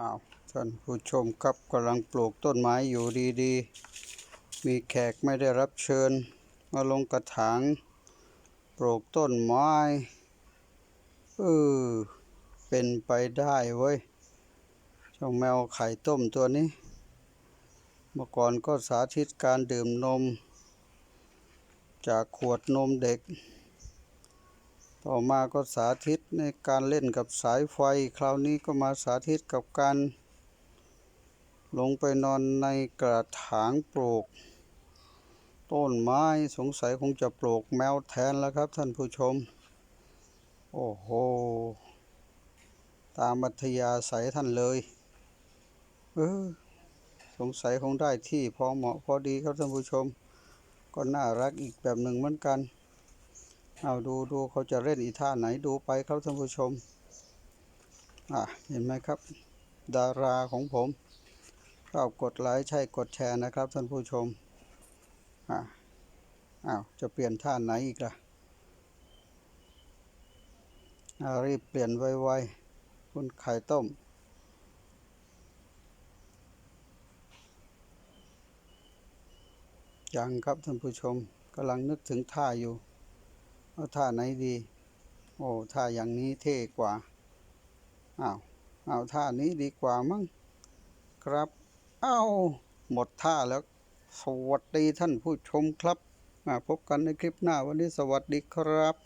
อ้าวท่านผู้ชมครับกำลังปลูกต้นไม้อยู่ดีๆ มีแขกไม่ได้รับเชิญ มาลงกระถางปลูกต้นไม้เออเป็นไปได้เว้ยเจ้าแมวไข่ต้มตัวนี้ เมื่อก่อนก็สาธิตการดื่มนม จากขวดนมเด็ก ต่อมาก็สาธิตในการเล่นกับสายไฟ คราวนี้ก็มาสาธิตกับการ ลงไปนอนในกระถางปลูก ต้นไม้สงสัยคงจะปลูกแมวแทนแล้วครับท่านผู้ชม โอ้โห ตามมัธยาศัยท่านเลย เออ สงสัยคงได้ที่พอเหมาะพอดีครับท่านผู้ชม ก็น่ารักอีกแบบหนึ่งเหมือนกัน เอาดูดูเขาจะเล่นอีท่าไหนดูไปครับท่านผู้ชม อะเห็นไหมครับ ดาราของผมชอบกดไลค์ใช่กดแชร์นะครับท่านผู้ชม อะอ้าวจะเปลี่ยนท่าไหนอีกล่ะอ่ารีบเปลี่ยนไวๆคุณไข่ต้ม ยังครับท่านผู้ชมกำลังนึกถึงท่าอยู่ เอาท่าไหนดี โอ้ท่าอย่างนี้เท่กว่าอ้าวเอาท่านี้ดีกว่ามั้งครับ เอาหมดท่าแล้ว สวัสดีท่านผู้ชมครับมาพบกันในคลิปหน้าวันนี้สวัสดีครับ